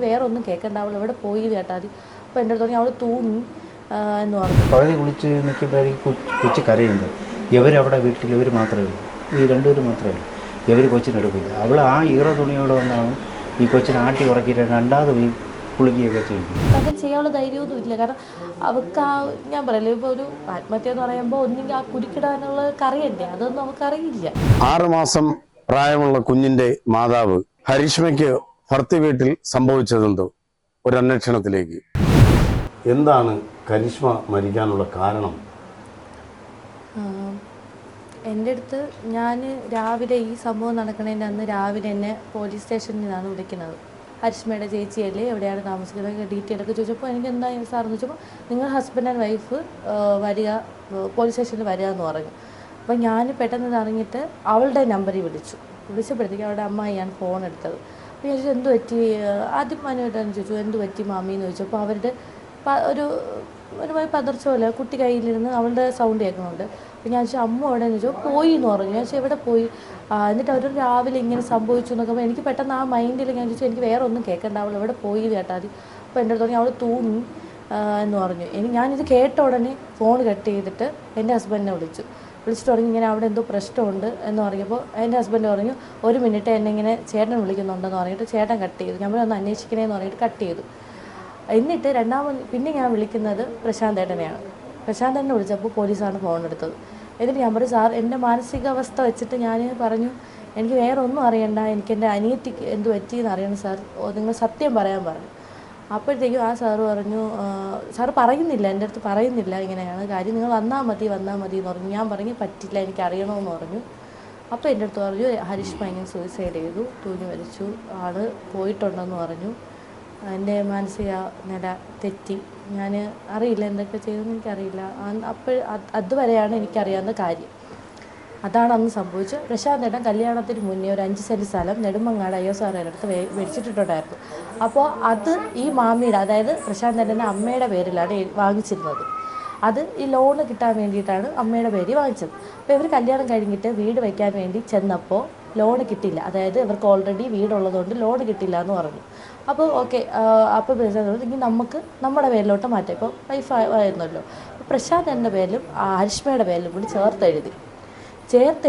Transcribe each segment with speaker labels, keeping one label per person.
Speaker 1: എനിക്ക് വേറെ ഒന്നും കേൾക്കണ്ട അവൾ എവിടെ പോയി കേട്ടാൽ മതി. അപ്പോൾ എന്റെ അടുത്ത് അവൾ തൂങ്ങി എന്ന് പറഞ്ഞു.
Speaker 2: പകുതി കുളിച്ച് നിൽക്കുമ്പോഴേക്കും കൊച്ചു കരയുണ്ട്. ഇവരവിടെ വീട്ടിൽ ഇവർ മാത്രമേ ഉള്ളൂ. ഈ രണ്ടുപേരും മാത്രമേ ഉള്ളൂ. ഇവർ കൊച്ചിനെടുക്കില്ല അവൾ ആ ഈറ തുണിയോട് വന്നാണ് ഈ കൊച്ചിനെ ആട്ടി ഉറക്കിയിട്ട് രണ്ടാമത് പോയി കുളിക്കുകയൊക്കെ ചെയ്യും
Speaker 1: അതൊക്കെ ചെയ്യാനുള്ള ധൈര്യമൊന്നും ഇല്ല. കാരണം അവൾക്ക് ആ ഞാൻ പറയല്ലോ ഇപ്പോൾ ഒരു ആത്മഹത്യ എന്ന് പറയുമ്പോൾ ഒന്നെങ്കിൽ ആ കുരുക്കിടാനുള്ള കറിയണ്ടേ അതൊന്നും അവൾക്കറിയില്ല.
Speaker 3: ആറുമാസം പ്രായമുള്ള കുഞ്ഞിന്റെ മാതാവ് ഹരീഷ്മയ്ക്ക് ഭർത്തി വീട്ടിൽ സംഭവിച്ചതെന്തോ? ഒരു എന്താണ് കരിഷ്മ മരിക്കാനുള്ള കാരണം?
Speaker 1: എന്റെ അടുത്ത് ഞാൻ രാവിലെ ഈ സംഭവം നടക്കണേന്റെ അന്ന് രാവിലെ എന്നെ പോലീസ് സ്റ്റേഷനിൽ നിന്നാണ് വിളിക്കുന്നത്. ഹരിഷ്മയുടെ ചേച്ചിയല്ലേ? എവിടെയാണ് താമസിക്കുന്നത്? ഡീറ്റെയിൽ ഒക്കെ ചോദിച്ചപ്പോൾ എനിക്ക് എന്താ സാറെന്ന് ചോദിച്ചപ്പോൾ നിങ്ങൾ ഹസ്ബൻഡ് ആൻഡ് വൈഫ് വരിക പോലീസ് സ്റ്റേഷനിൽ വരിക എന്ന് പറഞ്ഞു. അപ്പോൾ ഞാൻ പെട്ടെന്ന് ഇറങ്ങിയിട്ട് അവളുടെ നമ്പറിൽ വിളിച്ചു. വിളിച്ചപ്പോഴത്തേക്കും അവളുടെ അമ്മായിയാണ് ഫോൺ എടുത്തത്. ഞാൻ എന്ത് പറ്റി? ആദ്യം മനുവായിട്ടാണ് ചോദിച്ചു എന്ത് പറ്റി മാമി എന്ന് ചോദിച്ചു അപ്പോൾ അവരുടെ ഒരു ഒരു മാതിരി പതർച്ച പോലെ കുട്ടി കയ്യിലിരുന്ന് അവളുടെ സൗണ്ട് കേൾക്കുന്നുണ്ട്. അപ്പോൾ ഞാൻ ചോദിച്ചു അമ്മ എവിടെ എന്ന് ചോദിച്ചു പോയി എന്ന് പറഞ്ഞു. ഞാൻ ചോദിച്ചു എവിടെ പോയി? എന്നിട്ട് അവർ രാവിലെ ഇങ്ങനെ സംഭവിച്ചു എന്നൊക്കെ അപ്പോൾ എനിക്ക് പെട്ടെന്ന് ആ മൈൻഡിൽ ഞാൻ ചോദിച്ചു എനിക്ക് വേറെ ഒന്നും കേൾക്കണ്ട. അവൾ എവിടെ പോയി കേട്ടാൽ അപ്പോൾ എന്റെ അടുത്ത് പറഞ്ഞു അവൾ തൂങ്ങി. എന്ന് പറഞ്ഞു. എനിക്ക് ഞാനിത് കേട്ട ഉടനെ ഫോൺ കട്ട് ചെയ്തിട്ട് എന്റെ ഹസ്ബൻഡിനെ വിളിച്ചു. വിളിച്ചിട്ട് തുടങ്ങി ഇങ്ങനെ അവിടെ എന്തോ പ്രശ്നമുണ്ട് എന്ന് പറഞ്ഞപ്പോൾ എന്റെ ഹസ്ബൻഡ് പറഞ്ഞു ഒരു മിനിറ്റ് എന്നെ ഇങ്ങനെ ചേട്ടൻ വിളിക്കുന്നുണ്ടെന്ന് പറഞ്ഞിട്ട് ചേട്ടൻ കട്ട് ചെയ്തു. ഞാൻ ഒന്ന് അന്വേഷിക്കണേ എന്ന് പറഞ്ഞിട്ട് കട്ട് ചെയ്തു. എന്നിട്ട് രണ്ടാമത് പിന്നെ ഞാൻ വിളിക്കുന്നത് പ്രശാന്ത് ഏട്ടനെയാണ്. പ്രശാന്ത് ഏട്ടനെ വിളിച്ചപ്പോൾ പോലീസാണ് ഫോൺ എടുത്തത്. എന്നിട്ട് ഞാൻ പറഞ്ഞു സാർ എന്റെ മാനസികാവസ്ഥ വെച്ചിട്ട് ഞാൻ പറഞ്ഞു എനിക്ക് വേറെ ഒന്നും അറിയണ്ട എനിക്ക് എന്റെ അനിയത്തിക്ക് എന്ത് പറ്റിയെന്ന് അറിയണം സാർ. നിങ്ങൾ സത്യം പറയാൻ പറഞ്ഞു. അപ്പോഴത്തേക്കും ആ സാറ് പറഞ്ഞു സാറ് പറയുന്നില്ല എന്റെ അടുത്ത് പറയുന്നില്ല ഇങ്ങനെയാണ്. കാര്യം നിങ്ങൾ വന്നാൽ മതി വന്നാൽ മതി എന്ന് പറഞ്ഞു. ഞാൻ പറഞ്ഞു പറ്റില്ല എനിക്ക് അറിയണമെന്ന് പറഞ്ഞു. അപ്പോൾ എന്റെ അടുത്ത് പറഞ്ഞു ഹരീഷ് ഇങ്ങനെ സൂയിസൈഡ് ചെയ്തു തൂഞ്ഞു വലിച്ചു ആൾ പോയിട്ടുണ്ടെന്ന് പറഞ്ഞു. എന്റെ മാനസിക നില തെറ്റി. ഞാൻ അറിയില്ല എന്തൊക്കെ ചെയ്തെന്ന് എനിക്കറിയില്ല. അപ്പോൾ അതുവരെയാണ് എനിക്കറിയാവുന്ന കാര്യം. അതാണ് അന്ന് സംഭവിച്ചത്. പ്രശാന്ത് ഏട്ടൻ കല്യാണത്തിന് മുന്നേ ഒരു അഞ്ച് സെന്റ് സ്ഥലം നെടുമങ്ങാട് അയ്യോ സാറേ അടുത്ത് മേടിച്ചിട്ടുണ്ടായിരുന്നു. അപ്പോൾ അത് ഈ മാമിയുടെ അതായത് പ്രശാന്ത് തന്നെ അമ്മയുടെ പേരിലാണ് വാങ്ങിച്ചിരുന്നത്. അത് ഈ ലോണ് കിട്ടാൻ വേണ്ടിയിട്ടാണ് അമ്മയുടെ പേര് വാങ്ങിച്ചത്. അപ്പോൾ ഇവർ കല്യാണം കഴിഞ്ഞിട്ട് വീട് വയ്ക്കാൻ വേണ്ടി ചെന്നപ്പോൾ ലോണ് കിട്ടില്ല അതായത് ഇവർക്ക് ഓൾറെഡി വീടുള്ളതുകൊണ്ട് ലോൺ കിട്ടില്ല എന്ന് പറഞ്ഞു. അപ്പോൾ ഓക്കെ അപ്പോൾ പ്രശാന്ത് ഇനി നമുക്ക് നമ്മുടെ പേരിലോട്ട് മാറ്റാം. ഇപ്പോൾ വൈഫ് ആയിരുന്നല്ലോ. പ്രശാന്ത് എന്റെ പേരിലും ഹരിഷ്മയുടെ പേരിലും കൂടി ചേർത്തെഴുതി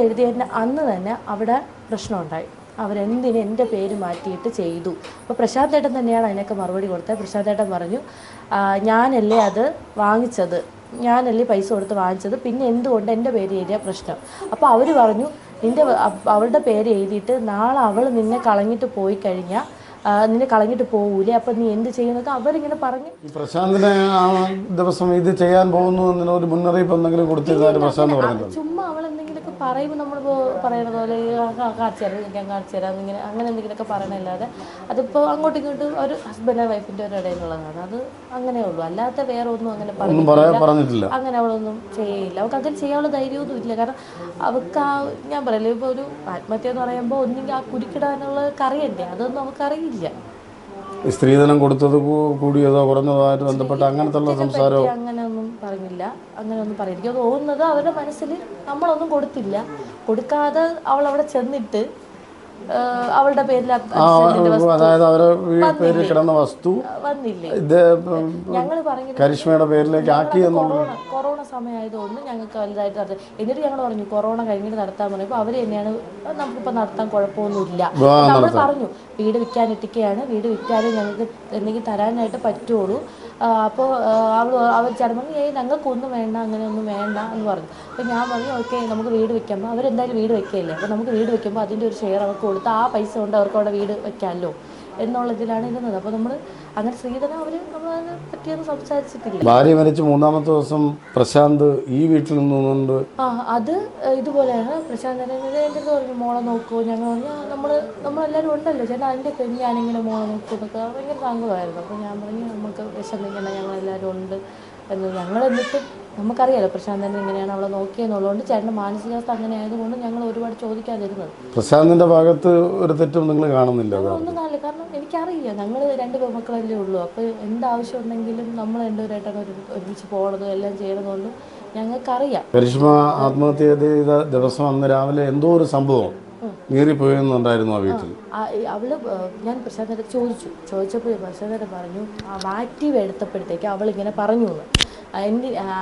Speaker 1: എഴുതി. അന്ന് തന്നെ അവിടെ പ്രശ്നമുണ്ടായി. അവരെന്തിന് എന്റെ പേര് മാറ്റിയിട്ട് ചെയ്തു. അപ്പോൾ പ്രശാന്ത് ഏട്ടൻ തന്നെയാണ് അതിനൊക്കെ മറുപടി കൊടുത്തത്. പ്രശാന്ത് ഏട്ടൻ പറഞ്ഞു "ആ, ഞാനല്ലേ അത് വാങ്ങിച്ചത്. ഞാനല്ലേ പൈസ കൊടുത്ത് വാങ്ങിച്ചത്. പിന്നെ എന്തുകൊണ്ട് എന്റെ പേര് എഴുതിയ പ്രശ്നം? അപ്പോൾ അവർ പറഞ്ഞു നിന്റെ അവ- അവളുടെ പേര് എഴുതിയിട്ട് നാളെ അവൾ നിന്നെ കളഞ്ഞിട്ട് പോയി കഴിഞ്ഞാൽ നിന്നെ കളഞ്ഞിട്ട് പോവൂലേ? അപ്പം നീ എന്ത് ചെയ്യുന്നൊക്കെ അവരിങ്ങനെ പറഞ്ഞു.
Speaker 3: പ്രശാന്തിനെ ആ ദിവസം ഇത് ചെയ്യാൻ പോകുന്നു എന്നൊരു മുന്നറിയിപ്പ് എന്തെങ്കിലും കൊടുത്തിരുന്നാലും പ്രശാന്ത് പറഞ്ഞിട്ടുണ്ട്.
Speaker 1: ചുമ്മാ അവൾ പറയുമ്പോൾ നമ്മളിപ്പോൾ പറയുന്നത് പോലെ കാണിച്ചു തരാം നിൽക്കാൻ കാണിച്ചു തരാം ഇങ്ങനെ അങ്ങനെ എന്തെങ്കിലുമൊക്കെ പറയണല്ലാതെ അതിപ്പോൾ അങ്ങോട്ടും ഇങ്ങോട്ടും ഒരു ഹസ്ബൻഡ് വൈഫിന്റെ ഒരു ഇടയിലുള്ളതാണ് അത് അങ്ങനെ ഉള്ളൂ. അല്ലാത്ത വേറെ ഒന്നും അങ്ങനെ പറഞ്ഞിട്ടില്ല. അങ്ങനെ അവളൊന്നും ചെയ്യില്ല. അവൾക്ക് അങ്ങനെ ചെയ്യാനുള്ള ധൈര്യമൊന്നും ഇല്ല. കാരണം അവൾക്ക് ആ ഞാൻ പറയല്ലോ ഇപ്പോൾ ഒരു ആത്മഹത്യ എന്ന് പറയുമ്പോൾ ഒന്നെങ്കിൽ ആ കുരുക്കിടാനുള്ള കറിയണ്ടേ അതൊന്നും അവൾക്കറിയില്ല.
Speaker 3: സ്ത്രീധനം കൊടുത്തത് കൂടിയതോ കുറഞ്ഞതോ ആയിട്ട് ബന്ധപ്പെട്ട് അങ്ങനത്തെ സംസാരമോ?
Speaker 1: പറഞ്ഞില്ല അങ്ങനെയൊന്നും പറയുന്നില്ല എനിക്ക് തോന്നുന്നത് അവരുടെ മനസ്സിൽ നമ്മളൊന്നും കൊടുത്തില്ല. കൊടുക്കാതെ അവൾ അവിടെ ചെന്നിട്ട് അവളുടെ പേരിൽ
Speaker 3: അതായത് പേരിൽ കിടന്ന വസ്തു
Speaker 1: വന്നില്ലേ?
Speaker 3: കരിഷ്മയുടെ പേരിലേക്ക് ആക്കി
Speaker 1: കൊറോണ സമയമായതുകൊണ്ട് ഞങ്ങൾക്ക് വലുതായിട്ട് നടത്തി എന്നിട്ട് ഞങ്ങൾ പറഞ്ഞു കൊറോണ കഴിഞ്ഞിട്ട് നടത്താൻ പറഞ്ഞപ്പോൾ അവർ തന്നെയാണ് നമുക്കിപ്പോ നമുക്കിപ്പോൾ നടത്താൻ കുഴപ്പമൊന്നുമില്ല.
Speaker 3: ഇല്ല
Speaker 1: നമ്മൾ പറഞ്ഞു വീട് വിൽക്കാൻ ഇട്ടിക്കുകയാണ് വീട് വിറ്റാലും ഞങ്ങൾക്ക് എന്തെങ്കിലും തരാനായിട്ട് പറ്റുള്ളൂ. അപ്പോൾ അവൾ അവർ ചേട്ടൻ പറഞ്ഞു ഏയ് ഞങ്ങൾക്കൊന്നും വേണ്ട അങ്ങനെയൊന്നും വേണ്ട എന്ന് പറഞ്ഞു. അപ്പോൾ ഞാൻ പറഞ്ഞു ഓക്കെ നമുക്ക് വീട് വെക്കാം. അവരെന്തായാലും വീട് വെക്കുകയല്ലേ അപ്പോൾ നമുക്ക് വീട് വെക്കുമ്പോൾ അതിന്റെ ഒരു ഷെയർ അവർക്ക് കൊടുത്ത് ആ പൈസ കൊണ്ട് അവർക്ക് അവിടെ വീട് വെക്കാമല്ലോ. എന്നുള്ളതിലാണ് ഇരുന്നത്. അപ്പോൾ നമ്മൾ അങ്ങനെ ശ്രീധരൻ അവർ നമ്മളതിനെ പറ്റിയൊന്നും സംസാരിച്ചിട്ടില്ല.
Speaker 3: ഭാര്യ മരിച്ച് മൂന്നാമത്തെ ദിവസം പ്രശാന്ത് ഈ വീട്ടിൽ നിന്നുകൊണ്ട്
Speaker 1: ആ അത് ഇതുപോലെയാണ്. പ്രശാന്ത് എന്റെ പറഞ്ഞു മോളെ നോക്കുമോ ഞങ്ങൾ പറഞ്ഞു നമ്മൾ നമ്മളെല്ലാവരും ഉണ്ടല്ലോ. ചേട്ടാ അതിന്റെ പെണ്ണ് ഞാനിങ്ങനെ മോളെ നോക്കുമെന്നൊക്കെ ഭയങ്കര സങ്കടമായിരുന്നു. അപ്പോൾ ഞാൻ പറഞ്ഞു നമുക്ക് വിഷമിക്കണ്ട ഞങ്ങളെല്ലാവരും ഉണ്ട്. എന്ന് ഞങ്ങൾ എന്നിട്ടും നമുക്കറിയാലോ പ്രശാന്തൻ എങ്ങനെയാണ് അവളെ നോക്കിയെന്നുള്ളതുകൊണ്ട് ചേട്ടന്റെ മാനസികാവസ്ഥ അങ്ങനെ ആയതുകൊണ്ട് ഞങ്ങൾ ഒരുപാട് ചോദിക്കാതിരുന്നത്.
Speaker 3: പ്രശാന്തിന്റെ ഭാഗത്ത് ഒരു തെറ്റും നിങ്ങൾ കാണുന്നില്ല
Speaker 1: ഒന്നും കാണില്ല കാരണം എനിക്കറിയില്ല. ഞങ്ങൾ രണ്ട് പെൺമക്കളല്ലേ ഉള്ളൂ. അപ്പോൾ എന്താവശ്യം ഉണ്ടെങ്കിലും നമ്മൾ രണ്ടുപേരായിട്ടാണ് ഒരു ഒരുമിച്ച് പോകണതും എല്ലാം ചെയ്യണതുകൊണ്ടും ഞങ്ങൾക്കറിയാം.
Speaker 3: കരിഷ്മ ആത്മഹത്യ ചെയ്ത ദിവസം അന്ന് രാവിലെ എന്തോ ഒരു സംഭവം. മീറിപ്പോയെന്നുണ്ടായിരുന്നു ആ വീട്ടിൽ.
Speaker 1: അവൾ ഞാൻ പ്രശാന്തനോട് ചോദിച്ചു. ചോദിച്ചപ്പോൾ പ്രശാന്തൻ പറഞ്ഞു ആക്റ്റീവ് അവൾ ഇങ്ങനെ പറഞ്ഞു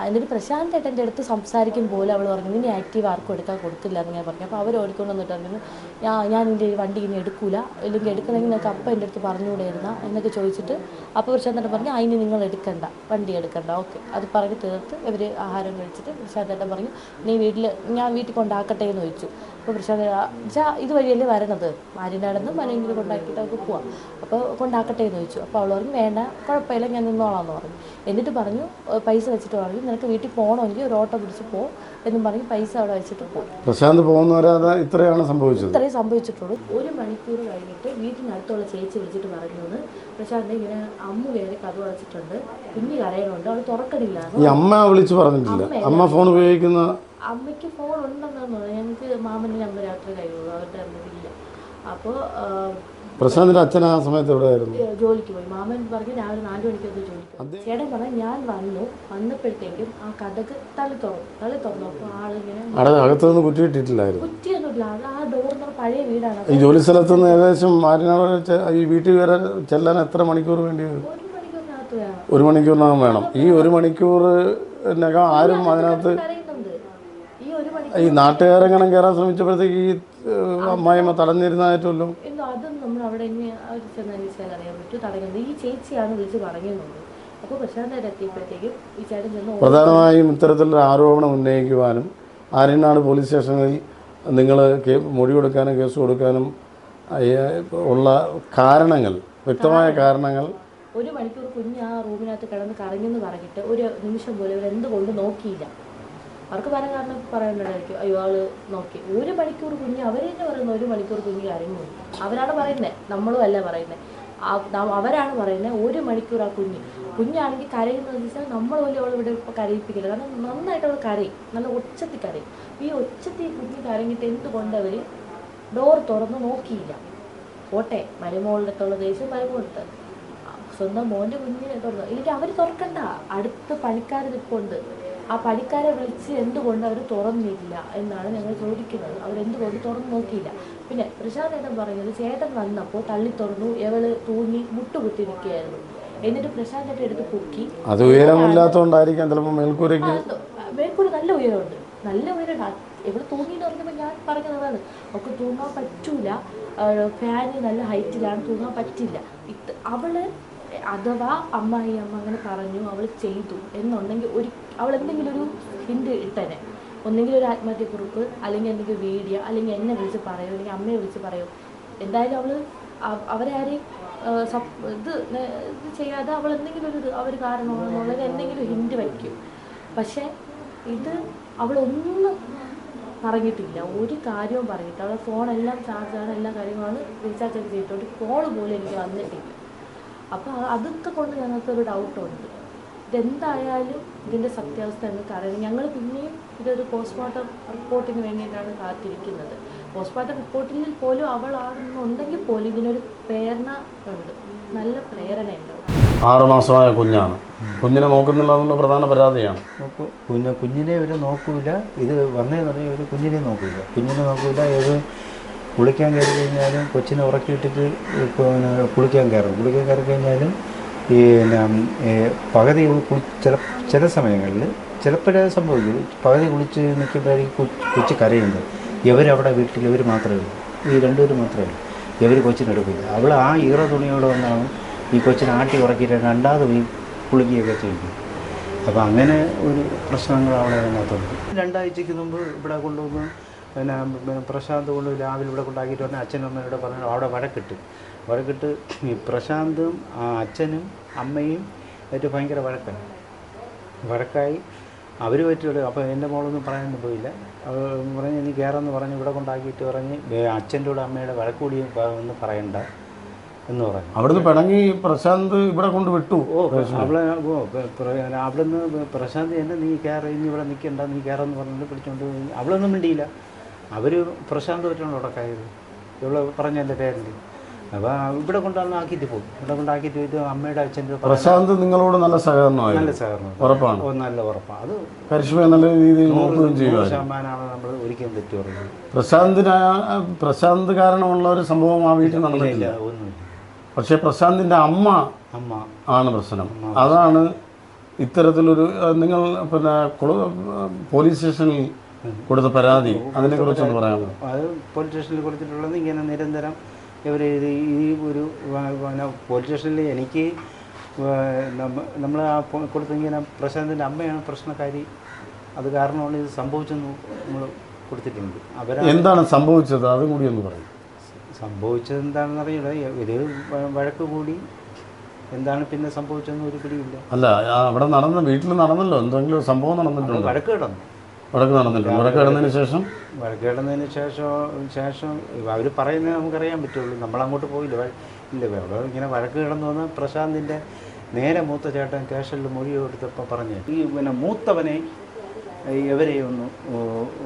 Speaker 1: എന്നിട്ട് പ്രശാന്ത് ഏട്ടന്റെ അടുത്ത് സംസാരിക്കും പോലെ അവൾ പറഞ്ഞു ഇനി ആക്റ്റീവ് ആർക്കും എടുക്കാൻ കൊടുത്തില്ല എന്ന് ഞാൻ പറഞ്ഞു. അപ്പോൾ അവർ ഓടിക്കൊണ്ട് വന്നിട്ട് പറഞ്ഞു ഞാൻ ഞാൻ എന്റെ വണ്ടി ഇനി എടുക്കൂല. ഇല്ലെങ്കിൽ എടുക്കണമെങ്കിൽ നിങ്ങൾക്ക് അപ്പം എന്റെ അടുത്ത് പറഞ്ഞുകൂടായിരുന്ന? എന്നൊക്കെ ചോദിച്ചിട്ട് അപ്പോൾ പ്രശാന്തേട്ടൻ പറഞ്ഞു അതിന് നിങ്ങൾ എടുക്കണ്ട. വണ്ടി എടുക്കണ്ട. ഓക്കെ. അത് പറഞ്ഞ് തീർത്ത് ഇവർ ആഹാരം കഴിച്ചിട്ട് പ്രശാന്തേട്ടൻ പറഞ്ഞു നീ വീട്ടിൽ ഞാൻ വീട്ടിൽ കൊണ്ടാക്കട്ടെ എന്ന് ചോദിച്ചു. അപ്പോൾ പ്രശാന്ത് വെച്ചാൽ ഇതുവഴിയല്ലേ വരണത്? മാരിനാടെന്ന് മനെങ്കിലും കൊണ്ടാക്കിയിട്ട് അവർക്ക് പോവാം. അപ്പോൾ കൊണ്ടാക്കട്ടെ എന്ന് ചോദിച്ചു. അപ്പോൾ അവൾ പറഞ്ഞു വേണ്ട കുഴപ്പമില്ല ഞാൻ നിന്നോളാം എന്ന് പറഞ്ഞു. എന്നിട്ട് പറഞ്ഞു പൈസ വെച്ചിട്ട് പറഞ്ഞു നിനക്ക് വീട്ടിൽ പോകണമെങ്കിൽ ഒരു ഓട്ടോ പിടിച്ച് പോ. എന്നും പറഞ്ഞ് പൈസ അവിടെ വെച്ചിട്ട് പോയി.
Speaker 3: പ്രശാന്ത് പോകുന്നവരാ ഇത്രയാണ് സംഭവിച്ചത്?
Speaker 1: ഇത്രയും സംഭവിച്ചിട്ടുള്ളൂ. ഒരു മണിക്കൂർ കഴിഞ്ഞിട്ട് വീട്ടിനടുത്തുള്ള ചേച്ചി വിളിച്ചിട്ട് പറഞ്ഞത് പ്രശാന്ത് ഇങ്ങനെ അമ്മ കയറി കഥ അടച്ചിട്ടുണ്ട് കുഞ്ഞ് കരയണുണ്ട്. അവൾ തുറക്കണില്ല
Speaker 3: ഈ അമ്മ വിളിച്ച് പറഞ്ഞിട്ടില്ല. അമ്മ ഫോൺ ഉപയോഗിക്കുന്ന
Speaker 1: അമ്മയ്ക്ക് ഫോൺ ഉണ്ടെന്നാണ് ഞങ്ങൾക്ക് മാമന്റെ നമ്പർ രാത്രി കഴിയുള്ളൂ അവരുടെ നമ്പർ ഇല്ല അപ്പോൾ
Speaker 3: പ്രശാന്തിന്റെ അച്ഛൻ ആ സമയത്ത് എവിടെയായിരുന്നു?
Speaker 1: ജോലിക്ക് പോയി. മാമൻ പറഞ്ഞു രാവിലെ നാല് മണിക്കൊന്ന് ജോലിക്ക് പോയി. ചേട്ടൻ പറഞ്ഞു ഞാൻ വന്നു. വന്നപ്പോഴത്തേക്കും ആ കഥക്ക് തള്ളി തുറന്നു. തള്ളി തുറന്നു. അപ്പോൾ ആളിങ്ങനെ
Speaker 3: അകത്തുനിന്ന് അകത്തുനിന്ന് കുറ്റിയിട്ടിട്ടില്ലായിരുന്നു
Speaker 1: കുറ്റിയൊന്നുമില്ല ആ ഡോറിന് പഴയ വീടാണ്.
Speaker 3: ഈ ജോലി സ്ഥലത്ത് നിന്ന് ഏകദേശം മാരിനാട് ഈ വീട്ടിൽ വരെ ചെല്ലാൻ എത്ര മണിക്കൂർ വേണ്ടി വരും?
Speaker 1: ഒരു
Speaker 3: മണിക്കൂറിനകം വേണം. ഈ ഒരു മണിക്കൂറിനകം ആരും അതിനകത്ത്
Speaker 1: ഈ
Speaker 3: നാട്ടുകാരെങ്ങനെ കയറാൻ ശ്രമിച്ചപ്പോഴത്തേക്ക് ഈ അമ്മായിമ്മ തടഞ്ഞിരുന്നതായിട്ടുമല്ലോ
Speaker 1: നമ്മൾ അവിടെ ഇനി അവർ ചെന്ന് അന്വേഷിച്ചാൽ അറിയാൻ പറ്റും. തടയുന്നത്. ഈ ചേച്ചിയാണ് വിളിച്ച് പറയുന്നുണ്ട് അപ്പോൾ പ്രശാന്തയുടെ എത്തിയപ്പോഴത്തേക്കും ഈ ചേട്ടൻ ചെന്ന്
Speaker 3: പ്രധാനമായും ഇത്തരത്തിലൊരു ആരോപണം ഉന്നയിക്കുവാനും ആര്യനാട് പോലീസ് സ്റ്റേഷനിൽ നിങ്ങൾ മൊഴി കൊടുക്കാനും കേസ് കൊടുക്കാനും ഉള്ള കാരണങ്ങൾ വ്യക്തമായ കാരണങ്ങൾ.
Speaker 1: ഒരു മണിക്കൂർ കുഞ്ഞ് ആ റൂമിനകത്ത് കിടന്ന് കറങ്ങുന്നു പറഞ്ഞിട്ട് ഒരു നിമിഷം പോലും ഇവർ എന്തുകൊണ്ട് നോക്കിയില്ല. അവർക്ക് പല കാരണം പറയാനുണ്ടായിരിക്കും അയ്യോ ആൾ നോക്കി. ഒരു മണിക്കൂർ കുഞ്ഞ് അവർ തന്നെ പറയുന്നത് ഒരു മണിക്കൂർ കുഞ്ഞ് കരഞ്ഞു അവരാണ് പറയുന്നത് നമ്മളും അല്ല പറയുന്നത് അവരാണ് പറയുന്നത് ഒരു മണിക്കൂർ ആ കുഞ്ഞ്. കുഞ്ഞാണെങ്കിൽ കരയുന്നതെന്ന് വെച്ചാൽ നമ്മൾ പോലും അവൾ ഇവിടെ ഇപ്പോൾ കരയിപ്പിക്കില്ല. കാരണം നന്നായിട്ട് അവൾ കരയും നല്ല ഒച്ചത്തിൽ കരയും. ഈ ഒച്ചത്തിൽ കുഞ്ഞ് കരഞ്ഞിട്ട് എന്തുകൊണ്ട് അവർ ഡോർ തുറന്ന് നോക്കിയില്ല? പോട്ടെ മരുമോളുടെ അടുത്തുള്ള ദേഷ്യം മരുമോളുടെ സ്വന്തം മോന്റെ കുഞ്ഞിനെ തുറന്നു ഇല്ലെങ്കിൽ അവർ തുറക്കണ്ട. അടുത്ത പണിക്കാർ നിൽപ്പുണ്ട് ആ പണിക്കാരെ വിളിച്ച് എന്തുകൊണ്ട് അവർ തുറന്നില്ല എന്നാണ് ഞങ്ങൾ ചോദിക്കുന്നത്. അവരെന്തുകൊണ്ട് തുറന്നു നോക്കിയില്ല. പിന്നെ പ്രശാന്ത് ഏട്ടൻ പറയുന്നത് ചേട്ടൻ വന്നപ്പോൾ തള്ളി തുറന്നു ഇവൾ തൂങ്ങി മുട്ടുകുത്തി നിൽക്കുകയായിരുന്നു. എന്നിട്ട് പ്രശാന്ത് ഏട്ടൻ എടുത്ത് പൊക്കി.
Speaker 3: അത് ഉയരമില്ലാത്തതുകൊണ്ടായിരിക്കാം ചിലപ്പോൾ മേൽക്കൂരയ്ക്ക്.
Speaker 1: മേൽക്കൂര നല്ല ഉയരമുണ്ട്. നല്ല ഉയരമുണ്ട്. ഇവിടെ തൂങ്ങിന്ന് പറഞ്ഞപ്പോൾ ഞാൻ പറഞ്ഞതാണ് അവൾക്ക് തൂങ്ങാൻ പറ്റൂല. ഫാന് നല്ല ഹൈറ്റിലാണ് തൂങ്ങാൻ പറ്റില്ല. അവൾ അഥവാ അമ്മായി അമ്മ അങ്ങനെ പറഞ്ഞു അവൾ ചെയ്തു എന്നുണ്ടെങ്കിൽ ഒരു അവൾ എന്തെങ്കിലും ഒരു ഹിന്റ് ഇട്ടനെ. ഒന്നെങ്കിൽ ഒരു ആത്മഹത്യക്കുറിപ്പ് അല്ലെങ്കിൽ എന്തെങ്കിലും വീഡിയോ അല്ലെങ്കിൽ എന്നെ വിളിച്ച് പറയോ അല്ലെങ്കിൽ അമ്മയെ വിളിച്ച് പറയോ. എന്തായാലും അവൾ അവരെ ആരെയും ഇത് ഇത് ചെയ്യാതെ അവൾ എന്തെങ്കിലും ഒരു ഇത് അവർ കാരണമാണെന്നുള്ളത് എന്തെങ്കിലും ഹിന്റ് വയ്ക്കും. പക്ഷേ ഇത് അവളൊന്നും പറഞ്ഞിട്ടില്ല. ഒരു കാര്യവും പറഞ്ഞിട്ടില്ല. അവളെ ഫോണെല്ലാം ചാർജാണ് എല്ലാ കാര്യങ്ങളാണ് റീചാർജ് ഒക്കെ ചെയ്തിട്ടുണ്ട് കോൾ പോലും എനിക്ക് വന്നിട്ടില്ല. അപ്പോൾ അതൊക്കെ കൊണ്ട് ഞങ്ങൾക്ക് ഒരു ഡൗട്ടുണ്ട് ഇതെന്തായാലും ഇതിന്റെ സത്യാവസ്ഥ ഞങ്ങൾക്ക് അറിയണം ഞങ്ങൾ പിന്നെയും ഇതൊരു പോസ്റ്റ്മോർട്ടം റിപ്പോർട്ടിന് വേണ്ടിയിട്ടാണ് കാത്തിരിക്കുന്നത്. പോസ്റ്റ്മോർട്ടം റിപ്പോർട്ടിൽ പോലും അവൾ ആണെന്നുണ്ടെങ്കിൽ പോലും ഇതിനൊരു പ്രേരണ ഉണ്ട്. നല്ല പ്രേരണയുണ്ട്.
Speaker 3: ആറുമാസമായ കുഞ്ഞാണ്. കുഞ്ഞിനെ നോക്കുന്നില്ല എന്നുള്ള പ്രധാന പരാതിയാണ്.
Speaker 2: കുഞ്ഞ് കുഞ്ഞിനെ ഇവർ നോക്കൂല. ഇത് വന്നേ പറഞ്ഞാൽ ഇവർ കുഞ്ഞിനെ നോക്കൂല. കുഞ്ഞിനെ നോക്കൂല ഇവർ കുളിക്കാൻ കയറി കഴിഞ്ഞാലും കൊച്ചിനെ ഉറക്കിയിട്ടിട്ട് കുളിക്കാൻ കയറും. കുളിക്കാൻ കയറി കഴിഞ്ഞാലും ഏ, പകുതി ചില ചില സമയങ്ങളിൽ ചിലപ്പോഴേ സംഭവിക്കും. പകുതി കുളിച്ച് നിൽക്കുമ്പോഴേക്കും കൊച്ചു കരയുന്നത്. ഇവരവിടെ വീട്ടിൽ ഇവർ മാത്രമേ ഉള്ളൂ. ഈ രണ്ടുപേരും മാത്രമേ ഉള്ളൂ. ഇവർ കൊച്ചിനെടുക്കില്ല അവൾ ആ ഈറ തുണിയോടെ വന്നാണ് ഈ കൊച്ചിനെ ആട്ടി ഉറക്കിയിട്ട് രണ്ടാമത് പോയി കുളിക്കുകയൊക്കെ ചെയ്യും അപ്പോൾ അങ്ങനെ ഒരു പ്രശ്നങ്ങൾ അവിടെ അതിനകത്തുണ്ട്. രണ്ടാഴ്ചയ്ക്ക് മുമ്പ് ഇവിടെ കൊണ്ടുവന്ന് പിന്നെ പ്രശാന്ത് കൊണ്ട് രാവിലെ ഇവിടെ കൊണ്ടാക്കിയിട്ട് വന്ന അച്ഛനും അമ്മയോട് പറഞ്ഞു അവിടെ വഴക്കിട്ട് വഴക്കിട്ട് ഈ പ്രശാന്തും ആ അച്ഛനും അമ്മയും ഏറ്റവും ഭയങ്കര വഴക്കാണ്. വഴക്കായി അവർ പറ്റുള്ളൂ അപ്പോൾ എന്റെ മോളൊന്നും പറയാനൊന്നും പോയില്ല. അവർ പറഞ്ഞ് നീ കയറെന്ന് പറഞ്ഞ് ഇവിടെ കൊണ്ടാക്കിയിട്ട് പറഞ്ഞ് "ഏ, അച്ഛന്റെ കൂടെ അമ്മയുടെ വഴക്കൂടി ഒന്ന് പറയണ്ട എന്ന് പറഞ്ഞു.
Speaker 3: അവിടുന്ന് പിണങ്ങി പ്രശാന്ത് ഇവിടെ കൊണ്ട് വിട്ടു.
Speaker 2: ഓ അവിടെ ഓ അവിടുന്ന് പ്രശാന്ത് എന്നെ നീ കയറി ഇനി ഇവിടെ നിൽക്കണ്ട നീ കയറെന്ന് പറഞ്ഞിട്ട് പിടിച്ചോണ്ട് അവളൊന്നും മിണ്ടിയില്ല. അവർ പ്രശാന്ത് കയറി ഇവൾ പറഞ്ഞ എന്റെ പേരന്റ് അപ്പോൾ ഇവിടെ കൊണ്ടുവന്ന് ആക്കിയിട്ട് പോകും. ഇവിടെ കൊണ്ടാക്കിയിട്ട് പോയിട്ട് അമ്മയുടെ അച്ഛന്റെ
Speaker 3: പ്രശാന്ത് നിങ്ങളോട് നല്ല
Speaker 2: നല്ല
Speaker 3: സഹകരണമായിരുന്നു.
Speaker 2: സഹകരണം
Speaker 3: ഉറപ്പാണ്.
Speaker 2: ഓ, നല്ല ഉറപ്പാണ് അത്
Speaker 3: കരിഷ്മയെ നല്ല രീതിയിൽ നോക്കുകയും ചെയ്യുക
Speaker 2: ശതമാനമാണ് നമ്മൾ ഒരിക്കലും തെറ്റു പറയുന്നത്
Speaker 3: പ്രശാന്തിന് പ്രശാന്ത് കാരണമുള്ള ഒരു സംഭവം ആ വീട്ടിൽ നടന്നിട്ടില്ല.
Speaker 2: പക്ഷെ ഒന്നുമില്ല.
Speaker 3: പക്ഷേ പ്രശാന്തിന്റെ അമ്മ
Speaker 2: അമ്മ.
Speaker 3: ആണ് പ്രശ്നം. അതാണ് ഇത്തരത്തിലൊരു നിങ്ങൾ പിന്നെ പോലീസ് സ്റ്റേഷനിൽ കൊടുത്ത പരാതി. അതിനെക്കുറിച്ചൊന്ന് പറയാമോ?
Speaker 2: അത് പോലീസ് സ്റ്റേഷനിൽ കൊടുത്തിട്ടുള്ളത് ഇങ്ങനെ നിരന്തരം ഇവർ ഈ ഒരു പിന്നെ പോലീസ് സ്റ്റേഷനിൽ എനിക്ക് നമ്മൾ ആ കൊടുത്തിങ്ങനെ പ്രശാന്തിന്റെ അമ്മയാണ് പ്രശ്നക്കാരി. അത് കാരണമാണ് ഇത് സംഭവിച്ചെന്ന് നമ്മൾ കൊടുത്തിട്ടുണ്ട്. അവർ
Speaker 3: എന്താണ് സംഭവിച്ചത്? അതും കൂടി ഒന്ന് പറയും.
Speaker 2: സംഭവിച്ചത് എന്താണെന്ന് അറിയില്ല. ഇത് വഴക്ക് കൂടി. എന്താണ് പിന്നെ സംഭവിച്ചതെന്ന് ഒരു പിടിയില്ല
Speaker 3: അല്ല അവിടെ നടന്ന വീട്ടിൽ നടന്നല്ലോ. എന്തെങ്കിലും സംഭവം നടന്നിട്ടുണ്ടോ.
Speaker 2: വഴക്ക് കിടന്നു.
Speaker 3: വടക്ക് നടന്നിട്ടുണ്ട്. വടക്ക് കടന്നതിന് ശേഷം?
Speaker 2: വഴക്ക് കിടന്നതിന് ശേഷം ശേഷം അവർ പറയുന്നത് നമുക്കറിയാൻ പറ്റുള്ളൂ. നമ്മളങ്ങോട്ട് പോയില്ല. ഇല്ല അവിടെ ഇങ്ങനെ വഴക്ക് കിടന്നു വന്ന് പ്രശാന്തിന്റെ നേരെ മൂത്ത ചേട്ടൻ കേശലിൽ മൊഴി കൊടുത്തപ്പോൾ പറഞ്ഞു ഈ പിന്നെ മൂത്തവനെ ഇവരെ ഒന്ന്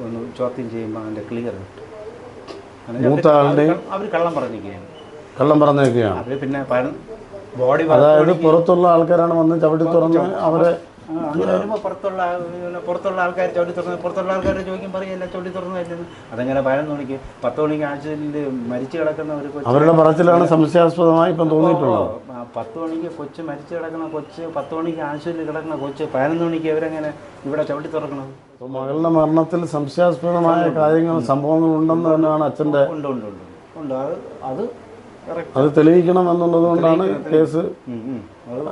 Speaker 2: ഒന്ന് ചോദ്യം ചെയ്യുമ്പോൾ അതിന്റെ ക്ലിയർ കിട്ടും.
Speaker 3: മൂത്ത
Speaker 2: അവർ കള്ളം പറഞ്ഞിരിക്കുകയാണ്.
Speaker 3: കള്ളം പറഞ്ഞിരിക്കുകയാണ്
Speaker 2: അവർ പിന്നെ ബോഡി
Speaker 3: അതായത് പുറത്തുള്ള ആൾക്കാരാണ് വന്ന് ചവിട്ടി തുറന്ന് അവരെ
Speaker 2: അങ്ങനെ വരുമ്പോൾ പുറത്തുള്ള പുറത്തുള്ള ആൾക്കാർ തുറന്ന് പുറത്തുള്ള ആൾക്കാർ ചോദിക്കും പറയല്ല ചവിട്ടി തുറന്നു വരുന്നത് അതങ്ങനെ പതിനൊന്ന് മണിക്ക് പത്ത് മണിക്ക് ആഴ്ചയിൽ മരിച്ചു കിടക്കുന്ന ഒരു കൊച്ചു
Speaker 3: അവരുടെ പറച്ചിലാണ് സംശയാസ്പദമായി ഇപ്പം തോന്നിയിട്ടുള്ളത്.
Speaker 2: പത്ത് മണിക്ക് കൊച്ച് മരിച്ചു കിടക്കുന്ന കൊച്ച് പത്ത് മണിക്ക് ആശുപത്രി കിടക്കുന്ന കൊച്ച് പതിനൊന്ന് മണിക്ക് അവരെങ്ങനെ ഇവിടെ ചവിട്ടി
Speaker 3: തുറക്കണം മകളുടെ മരണത്തിൽ സംശയാസ്പദമായ കാര്യങ്ങൾ സംഭവങ്ങൾ ഉണ്ടെന്ന് തന്നെയാണ് അച്ഛന്റെ
Speaker 2: ഉണ്ട് ഉണ്ട് ഉണ്ട് ഉണ്ട്. അത് അത്.
Speaker 3: അത് തെളിയിക്കണം എന്നുള്ളത് കൊണ്ടാണ് കേസ്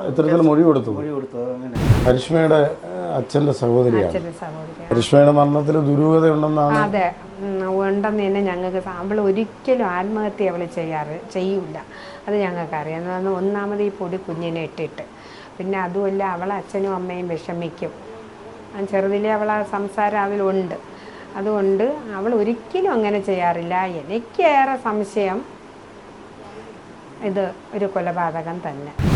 Speaker 3: ഇത്തരത്തിൽ മൊഴി കൊടുത്തത്.
Speaker 2: മൊഴി കൊടുത്തത് അങ്ങനെ
Speaker 3: കരിഷ്മയുടെ അച്ഛന്റെ സഹോദരിയാണ്. കരിഷ്മയുടെ മരണത്തിൽ ദുരൂഹതയുണ്ടെന്നാണ്
Speaker 4: അതെ. ഉണ്ടെന്ന് തന്നെ ഞങ്ങൾക്ക് അവൾ ഒരിക്കലും ആത്മഹത്യ അവൾ ചെയ്യാറ് ചെയ്യൂല. അത് ഞങ്ങൾക്കറിയാം. അറിയാം ഒന്നാമത് ഈ പൊടി കുഞ്ഞിനെ ഇട്ടിട്ട്. പിന്നെ അതുമല്ല അവളെ അച്ഛനും അമ്മയും വിഷമിക്കും. ചെറുതിലെ അവളെ സംസാരം അതിലുണ്ട്. അതുകൊണ്ട് അവൾ ഒരിക്കലും അങ്ങനെ ചെയ്യാറില്ല. എനിക്കേറെ സംശയം ഇത് ഒരു കൊലപാതകം തന്നെ.